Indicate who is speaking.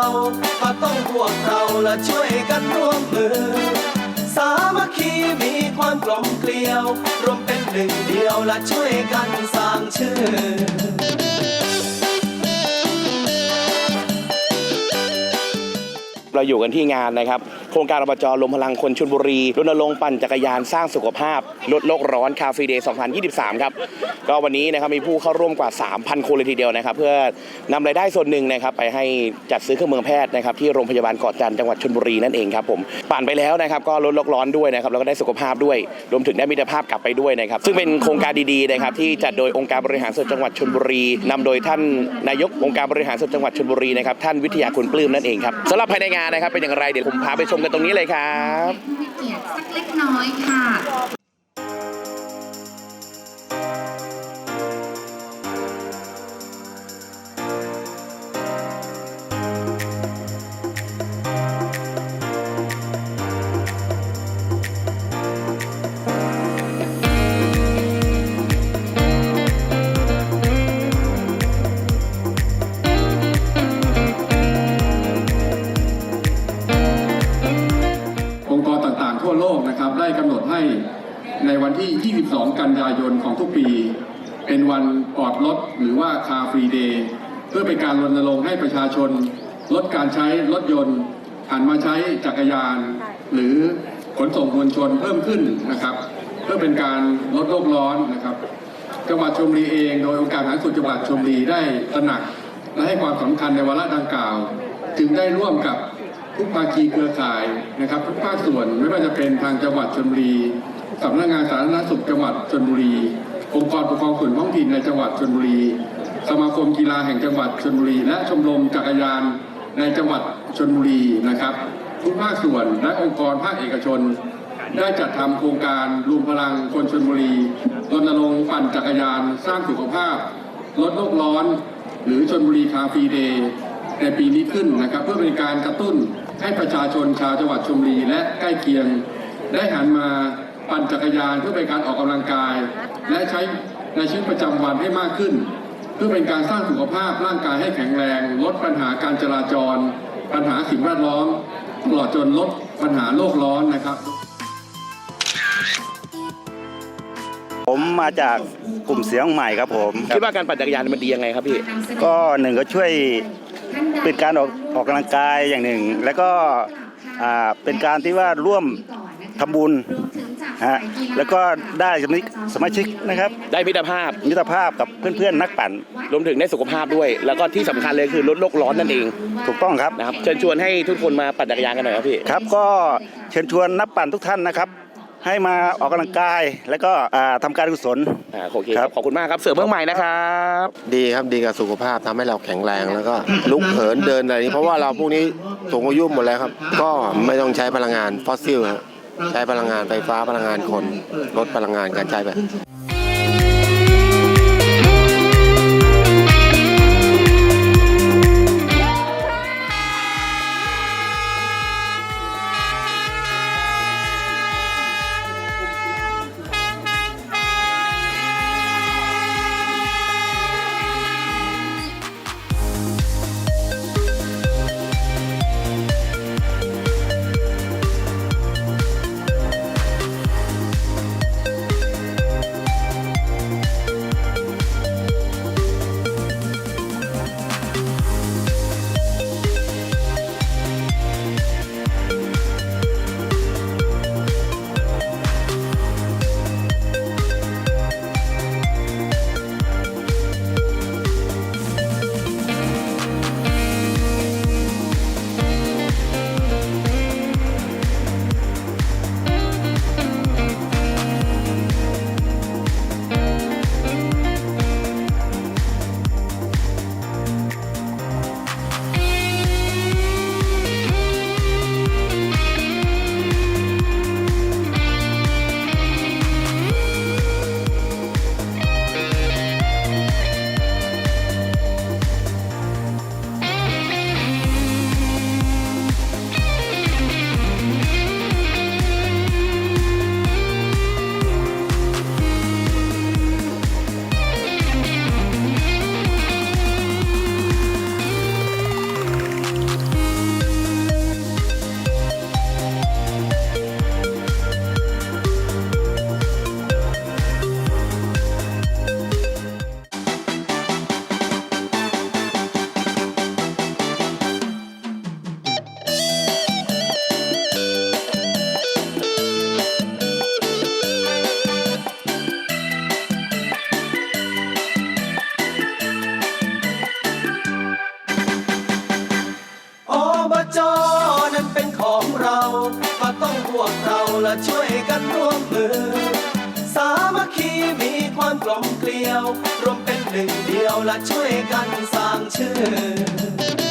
Speaker 1: เราก็ต้องพวกเราและช่วยกันร่วมมือ สามัคคีมีความกลมเกลียว รวมเป็นหนึ่งเดียวและช่วยกันสร้างชื่อ
Speaker 2: เราอยู่กันที่งานนะครับ รงการอบจลมพลังคนชลบุรีรณรงค์ปั่นจักรยานสร้างสุขภาพ ลดโลกร้อนคาฟีเดย์ 2023 ครับ ก็วันนี้นะครับมีผู้เข้าร่วมกว่า 3,000 คนเลยทีเดียวนะครับ เพื่อนำรายได้ส่วนหนึ่งนะครับไปให้จัดซื้อเครื่องมือแพทย์นะครับที่โรงพยาบาลเกาะจันจังหวัดชลบุรีนั่นเองครับผมปั่นไปแล้วนะครับก็ลดโลกร้อนด้วยนะครับแล้วก็ได้สุขภาพด้วย รวมถึงได้มิตรภาพกลับไปด้วยนะครับซึ่งเป็นโครงการดีๆนะครับที่จัดโดยองค์การบริหารส่วนจังหวัดชลบุรีนำโดยท่านนายกองค์การบริหารส่วนจังหวัดชลบุรีนะครับท่านวิทยาคุณปลื้มนั่นเองครับสำหรับภายในงานนะครับเป็นอย่างไรเดี๋ยวผมพาไปชมกันตรงนี้เลยครับ
Speaker 3: เกียรติสักเล็กน้อยค่ะ
Speaker 4: ที่ 22 กันยายนของทุกปี เป็นวันปลอดรถหรือว่าคาฟรีเดย์เพื่อเป็นการรณรงค์ให้ประชาชน ลดการใช้รถยนต์หันมาใช้จักรยาน หรือขนส่งมวลชนเพิ่มขึ้นนะครับ เพื่อเป็นการลดโลกร้อนนะครับ จังหวัดชลบุรีเอง โดยองค์การสาธารณสุขจังหวัดชลบุรีได้ตระหนัก และให้ความสำคัญในวาระดังกล่าว จึงได้ร่วมกับทุกภาคีเครือข่ายนะครับ ทุกภาคส่วนไม่ว่าจะเป็นทางจังหวัดชลบุรี สำนักงานสาธารณสุขจังหวัดชลบุรี องค์กรปกครองส่วนท้องถิ่นในจังหวัดชลบุรี สมาคมกีฬาแห่งจังหวัดชลบุรี และชมรมจักรยานในจังหวัดชลบุรีนะครับ ทุกภาคส่วนและองค์กรภาคเอกชน ได้จัดทำโครงการรวมพลังคนชนบุรีรณรงค์ปั่นจักรยาน สร้างสุขภาพ ลดโลกร้อน หรือชนบุรีคาฟีเดย์ในปีนี้ขึ้นนะครับ เพื่อเป็นการกระตุ้นให้ประชาชนชาวจังหวัดชลบุรีและใกล้เคียง ได้หันมา ปั่นจักรยานเพื่อเป็นการออกกำลังกาย และใช้ในชีวิตประจำวันให้มากขึ้น เพื่อเป็นการสร้างสุขภาพร่างกายให้แข็งแรง ลดปัญหาการจราจร ปัญหาสิ่งแวดล้อมตลอดจนลดปัญหาโลกร้อนนะครับ
Speaker 5: ผมมาจากกลุ่มเสียงใหม่ครับผม
Speaker 2: คิดว่าการปั่นจักรยานมันดียังไงครับพี่
Speaker 5: ก็หนึ่งก็ช่วยเป็นการออกออกกำลังกายอย่างหนึ่ง แล้วก็อ่าเป็นการที่ว่าร่วมทำบุญ ฮะแล้วก็ได้สมาชิกสมาชิกนะครับ
Speaker 2: ได้มิตรภาพ
Speaker 5: มิตรภาพกับเพื่อนๆนักปั่น
Speaker 2: รวมถึงได้สุขภาพด้วย แล้วก็ที่สำคัญเลยคือลดโลกร้อนนั่นเอง
Speaker 5: ถูกต้องครับ
Speaker 2: นะครับเชิญชวนให้ทุกคนมาปั่นจักรยานกันหน่อยครับพี่
Speaker 5: ครับก็เชิญชวนนักปั่นทุกท่านนะครับ ให้มาออกกำลังกายแล้วก็อ่าทำการกุศล
Speaker 2: อ่าโอเคค
Speaker 5: ครั
Speaker 2: รับ บขอบคุณมากครับ เสือเมืองใหม่นะครับ
Speaker 6: ดีครับดีกับสุขภาพทำให้เราแข็งแรงแล้วก็ ลุกเหินเดินอะไรนี้เพราะว่าเราพวกนี้สูงอายุหมดแล้วครับ ก็ไม่ต้องใช้พลังงานฟอสซิลครับ ใช้พลังงานไฟฟ้าพลังงานคนลดพลังงานการใช้ และ
Speaker 1: ช่วยกันร่วมมือ สามัคคีมีความกลมเกลียว รวมเป็นหนึ่งเดียวและช่วยกันสร้างชื่อ